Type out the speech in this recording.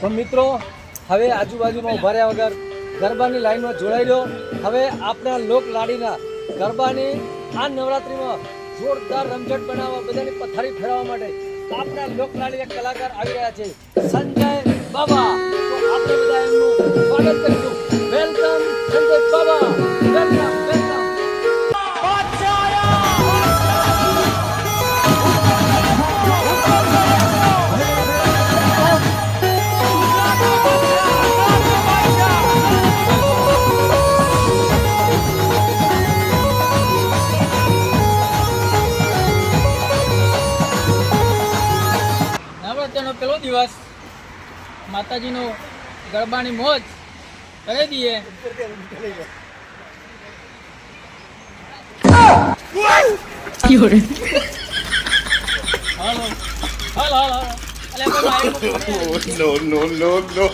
તો મિત્રો, હવે આજુબાજુમાં ઊભા રહ્યા વગર ગરબાની લાઈનમાં જોડાઈ રહ્યો હવે આપણા લોક લાડીના ગરબાની આ નવરાત્રિમાં જોરદાર રમઝટ બનાવવા, બધાની પથારી ફેરવવા માટે આપણા લોક લાડીના કલાકાર આવી રહ્યા છે. સંજય બાબા. તો આપણે સ્વાગત કરીશું. નવરાત્રિનો પહેલો દિવસ માતાજીનો ગરબાની મોજ કરી દઈએ no, no, no, no.